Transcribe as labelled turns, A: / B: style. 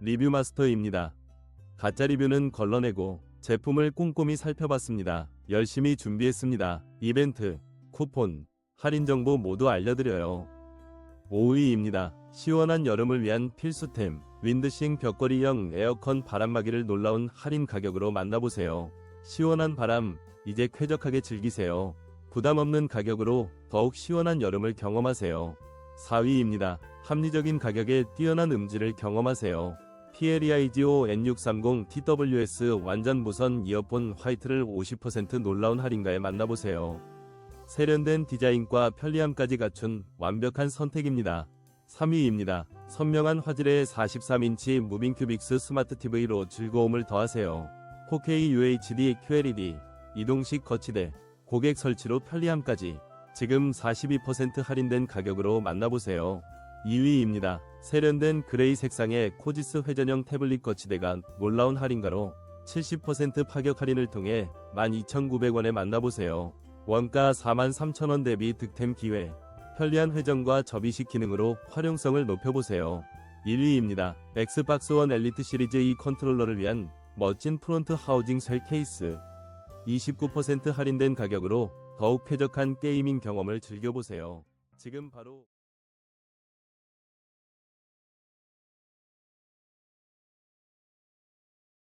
A: 리뷰 마스터입니다. 가짜 리뷰는 걸러내고 제품을 꼼꼼히 살펴봤습니다. 열심히 준비했습니다. 이벤트, 쿠폰, 할인 정보 모두 알려드려요. 5위입니다. 시원한 여름을 위한 필수템, 윈드싱 벽걸이형 에어컨 바람막이를 놀라운 할인 가격으로 만나보세요. 시원한 바람, 이제 쾌적하게 즐기세요. 부담 없는 가격으로 더욱 시원한 여름을 경험하세요. 4위입니다. 합리적인 가격에 뛰어난 음질을 경험하세요. PLEIGO N630 TWS 완전 무선 이어폰 화이트를 50% 놀라운 할인가에 만나보세요. 세련된 디자인과 편리함까지 갖춘 완벽한 선택입니다. 3위입니다. 선명한 화질의 43인치 무빙 큐빅스 스마트 TV로 즐거움을 더하세요. 4K UHD QLED, 이동식 거치대, 고객 설치로 편리함까지 지금 42% 할인된 가격으로 만나보세요. 2위입니다. 세련된 그레이 색상의 코지스 회전형 태블릿 거치대가 놀라운 할인가로 70% 파격 할인을 통해 12,900원에 만나보세요. 원가 43,000원 대비 득템 기회. 편리한 회전과 접이식 기능으로 활용성을 높여보세요. 1위입니다. 엑스박스 원 엘리트 시리즈 E 컨트롤러를 위한 멋진 프론트 하우징 셀 케이스. 29% 할인된 가격으로 더욱 쾌적한 게이밍 경험을 즐겨보세요. 지금 바로